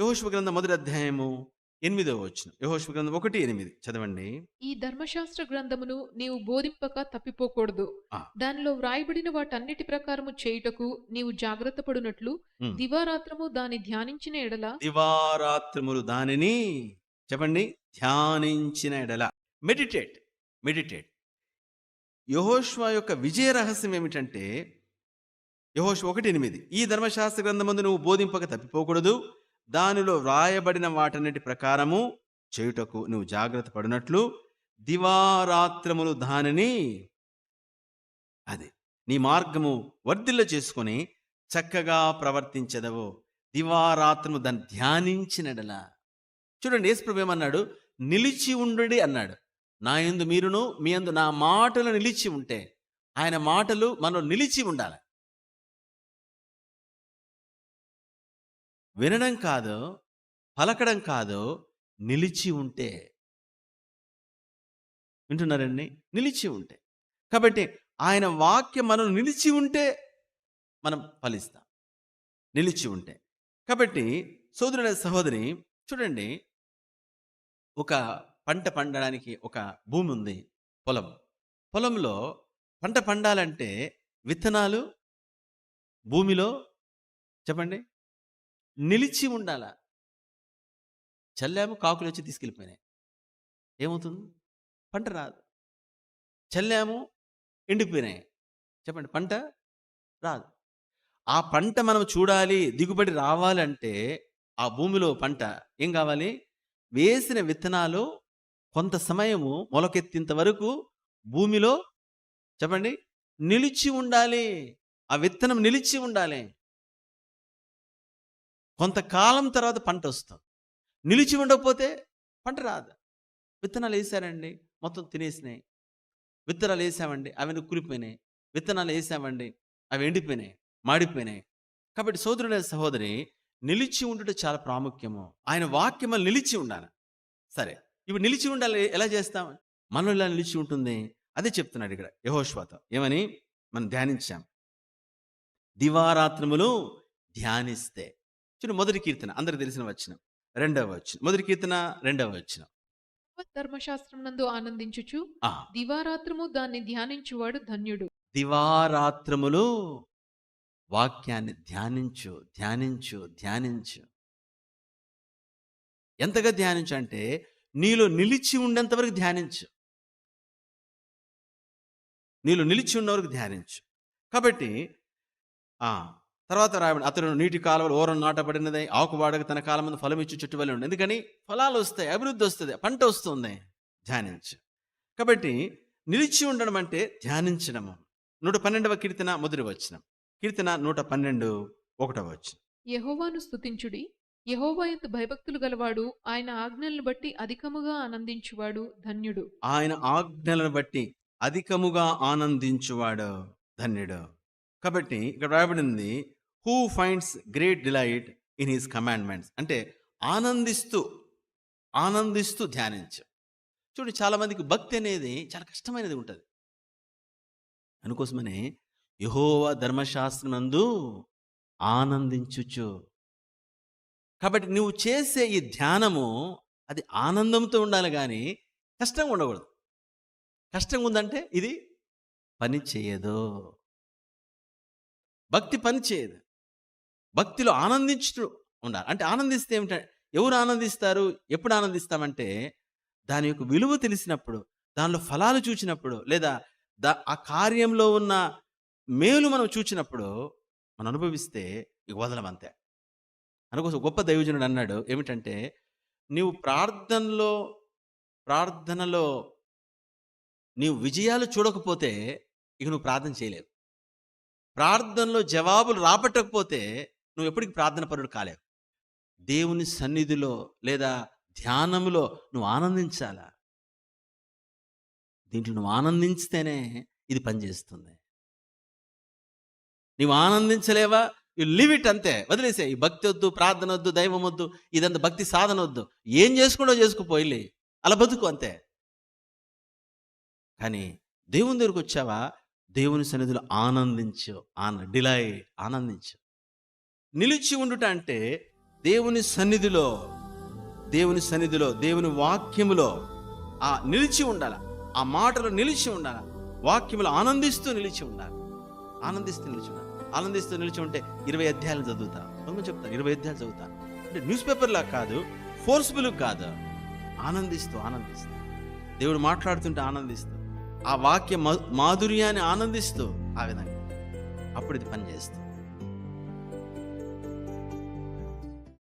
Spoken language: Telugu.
యహోశివ గ్రంథం మొదటి అధ్యాయము ఎనిమిదవ వచ్చిన యహోశివ గ్రంథం ఒకటి ఎనిమిది. చదవండి. ఈ ధర్మశాస్త్ర గ్రంథమును నీవు బోధింపక తప్పిపోకూడదు. ఆ. దానిలో వ్రాయబడిన వాటన్నిటి ప్రకారము చేయుటకు నీవు జాగ్రత్త పడునట్లు ఉమ్. దివారాత్రము దాని ధ్యానించిన ఎడల దివారాత్రములు దానిని చెప్పండి. ధ్యానించిన ఎడల. మెడిటేట్. మెడిటేట్. యహోష్వ యొక్క విజయ రహస్యం ఏమిటంటే యహోష్వ ఒకటి ఎనిమిది. ఈ ధర్మశాస్త్ర గ్రంథమందు నువ్వు బోధింపక తప్పిపోకూడదు. దానిలో వ్రాయబడిన వాటన్నిటి ప్రకారము చేయుటకు నువ్వు జాగ్రత్త పడినట్లు దివారాత్రములు దానిని అది నీ మార్గము వర్ధిల్ల చేసుకొని చక్కగా ప్రవర్తించదవు. దివారాత్రము దాన్ని ధ్యానించినడల. చూడండి యేసుప్రభు ఏమన్నాడు? నిలిచి ఉండుడి అన్నాడు. నా యందు మీరును మీ యందు నా మాటలు నిలిచి ఉంటే ఆయన మాటలు మనలో నిలిచి ఉండాలి. వినడం కాదు పలకడం కాదు నిలిచి ఉంటే. వింటున్నారండి? నిలిచి ఉంటే. కాబట్టి ఆయన వాక్యం మనం నిలిచి ఉంటే మనం ఫలిస్తాం. నిలిచి ఉంటే. కాబట్టి సోదరుడ సహోదరి చూడండి. ఒక పంట పండడానికి ఒక భూమి ఉంది పొలం. పొలంలో పంట పండాలంటే విత్తనాలు భూమిలో చెప్పండి? నిలిచి ఉండాల. చల్లాము కాకులు వచ్చి తీసుకెళ్ళిపోయినాయి. ఏమవుతుంది? పంట రాదు. చల్లాము ఎండిపోయినాయి. చెప్పండి పంట రాదు. ఆ పంట మనం చూడాలి దిగుబడి రావాలంటే ఆ భూమిలో పంట ఏం కావాలి? వేసిన విత్తనాలు కొంత సమయము మొలకెత్తేంత వరకు భూమిలో చెప్పండి నిలిచి ఉండాలి. ఆ విత్తనం నిలిచి ఉండాలి. కొంతకాలం తర్వాత పంట వస్తుంది. నిలిచి ఉండకపోతే పంట రాదు. విత్తనాలు వేసారండి మొత్తం తినేసినాయి. విత్తనాలు వేసామండి అవి కూలిపోయినాయి? విత్తనాలు వేసామండి అవి ఎండిపోయినాయి మాడిపోయినాయి. కాబట్టి సోదరుడైన సహోదరి నిలిచి ఉండుట చాలా ప్రాముఖ్యము. ఆయన వాక్యం నిలిచి ఉండాలి. సరే ఇప్పుడు నిలిచి ఉండాలి ఎలా చేస్తాం? మనం ఇలా నిలిచి ఉంటుంది. అదే చెప్తున్నాడు ఇక్కడ యహోశ్వాత ఏమని? మనం ధ్యానించాం. దివారాత్రములు ధ్యానిస్తే చూడు మొదటి కీర్తన అందరికి తెలిసిన వచ్చిన రెండవ వచ్చిన మొదటి కీర్తన రెండవ వచ్చిన ధర్మశాస్త్రం నందు ఆనందించుచు దివారాత్రము దాన్ని ధ్యానించువాడు ధన్యుడు. దివారాత్రములు వాక్యాన్ని ధ్యానించు ధ్యానించు ధ్యానించు. ఎంతగా ధ్యానించు అంటే నీలో నిలిచి ఉండేంత వరకు ధ్యానించు. నీలో నిలిచి ఉన్న వరకు ధ్యానించు. కాబట్టి ఆ తర్వాత రాయబడి అతడు నీటి కాలువలు ఓరం నాటబడినది ఆకువాడక తన కాలం ముందు ఫలం ఇచ్చి చుట్టూ వెళ్ళి ఉండి. ఎందుకని? ఫలాలు వస్తాయి అభివృద్ధి వస్తుంది పంట వస్తుంది. ధ్యానించు. కాబట్టి నిలిచి ఉండడం అంటే ధ్యానించడము. నూట పన్నెండవ కీర్తన మొదటి వచ్చిన కీర్తన నూట పన్నెండు ఒకటవ వచ్చిన యహోవాను స్తుతించుడి. యహోవా ఎందు భయభక్తులు గలవాడు ఆయన ఆజ్ఞలను బట్టి అధికముగా ఆనందించువాడు ధన్యుడు. ఆయన ఆజ్ఞలను బట్టి అధికముగా ఆనందించువాడు ధన్యుడు. కాబట్టి ఇక్కడ రాయబడింది who finds great delight in his commandments అంటే ఆనందిస్తూ ఆనందిస్తూ ధ్యానించు. చూడు చాలామందికి భక్తి అనేది చాలా కష్టమైనది ఉంటుంది. అందుకోసమనే యహోవ ధర్మశాస్త్రనందు ఆనందించుచు. కాబట్టి నువ్వు చేసే ఈ ధ్యానము అది ఆనందంతో ఉండాలి కానీ కష్టంగా ఉండకూడదు. కష్టంగా ఉందంటే ఇది పని చేయదు. భక్తి పని చేయదు. భక్తిలో ఆనందించుతూ ఉండాలి. అంటే ఆనందిస్తే ఏమిటంటే ఎవరు ఆనందిస్తారు? ఎప్పుడు ఆనందిస్తామంటే దాని యొక్క విలువ తెలిసినప్పుడు దానిలో ఫలాలు చూచినప్పుడు లేదా దా ఆ కార్యంలో ఉన్న మేలు మనం చూచినప్పుడు మనం అనుభవిస్తే ఇక వదలమంతే అనుకోసం గొప్ప దైవజనుడు అన్నాడు ఏమిటంటే నీవు ప్రార్థనలో ప్రార్థనలో నీవు విజయాలు చూడకపోతే ఇక నువ్వు ప్రార్థన చేయలేవు. ప్రార్థనలో జవాబులు రాబట్టకపోతే నువ్వు ఎప్పటికి ప్రార్థన పరుడు కాలేవు. దేవుని సన్నిధిలో లేదా ధ్యానములో నువ్వు ఆనందించాలా? దీంట్లో నువ్వు ఆనందించితేనే ఇది పనిచేస్తుంది. నువ్వు ఆనందించలేవా? యు లివ్ ఇట్ అంతే. వదిలేసే ఈ భక్తి వద్దు ప్రార్థన వద్దు దైవం వద్దు ఇదంతా భక్తి సాధన వద్దు ఏం చేసుకుంటో చేసుకుపోయి అలా బతుకు అంతే. కానీ దేవుని దగ్గరకు వచ్చావా? దేవుని సన్నిధిలో ఆనందించు ఆన డిలై ఆనందించు. నిలిచి ఉండుట అంటే దేవుని సన్నిధిలో దేవుని సన్నిధిలో దేవుని వాక్యములో ఆ నిలిచి ఉండాలి. ఆ మాటలు నిలిచి ఉండాలి. వాక్యములు ఆనందిస్తూ నిలిచి ఉండాలి. ఆనందిస్తూ నిలిచి ఉండాలి. ఆనందిస్తూ నిలిచి ఉంటే ఇరవై అధ్యాయాలు చదువుతా. కొంతమంది చెప్తాను ఇరవై అధ్యాయాలు చదువుతాను అంటే న్యూస్ పేపర్లా కాదు ఫోర్స్ఫుల్ కాదు. ఆనందిస్తూ ఆనందిస్తూ. దేవుడు మాట్లాడుతుంటే ఆనందిస్తూ ఆ వాక్య మాధుర్యాన్ని ఆనందిస్తూ ఆ విధంగా అప్పుడు ఇది పనిచేస్తుంది.